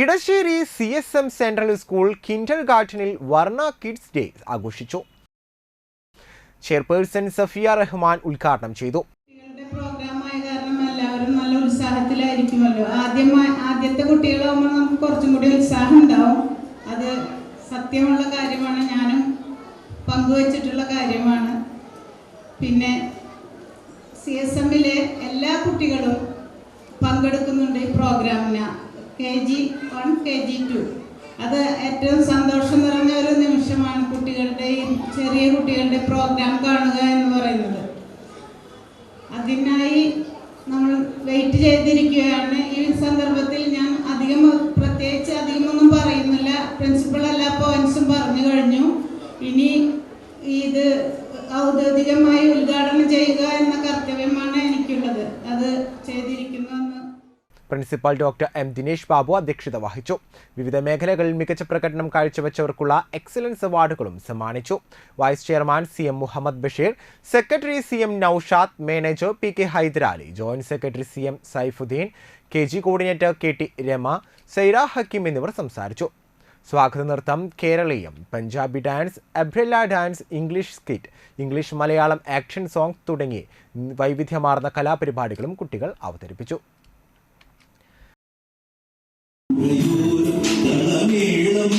Edassery C S M central school Kinder ഗാർഡനിൽ Varna kids day ആഘോഷിച്ചു. Chairperson Safiya Rahman ഉദ്ഘാടനം ചെയ്തു. ഉത്സാഹത്തിലായിരിക്കുമല്ലോ. ആദ്യം ആദ്യത്തെ ഉത്സാഹം ഉണ്ടാവും. അത് സത്യമുള്ള കാര്യമാണ്. ഞാനും കാര്യമാണ്. പിന്നെ സി എസ് എമ്മിലെ എല്ലാ കുട്ടികളും പങ്കെടുക്കുന്നുണ്ട് ഈ പ്രോഗ്രാമിന് K G one K G two അത് ഏറ്റവും സന്തോഷം നിറഞ്ഞ ഒരു നിമിഷമാണ് കുട്ടികളുടെയും ചെറിയ കുട്ടികളുടെ പ്രോഗ്രാം കാണുക എന്ന് പറയുന്നത്. അതിനായി നമ്മൾ വെയിറ്റ് ചെയ്തിരിക്കുകയാണ്. ഈ സന്ദർഭത്തിൽ ഞാൻ അധികം പ്രത്യേകിച്ച് അധികമൊന്നും പറയുന്നില്ല. പ്രിൻസിപ്പൾ എല്ലാ പോയിന്റ്സും പറഞ്ഞു കഴിഞ്ഞു. ഇനി ഇത് ഔദ്യോഗികമായി ഉദ്ഘാടനം ചെയ്യുക എന്ന principal doctor M Dinesh Babu അധ്യക്ഷത വഹിച്ചു. വിവിധ മേഖലകളിൽ മികച്ച പ്രകടനം കാഴ്ചവെച്ചവർക്കുള്ള എക്സലൻസ് അവാർഡുകളും സമ്മാനിച്ചു. Vice chairman C M Muhammad Basheer secretary C M Naushad manager P K Hyderali joint secretary C M Saifuddin K G coordinator K T Rama Saira Hakeem എന്നിവർ സംസാരിച്ചു. സ്വാഗത നൃത്തം Keraleeyam Punjabi dance umbrella dance English skit English Malayalam action song തുടങ്ങി വൈവിധ്യമാർന്ന കലാപരിപാടികളും കുട്ടികൾ അവതരിപ്പിച്ചു. உறையூர் தமிழம்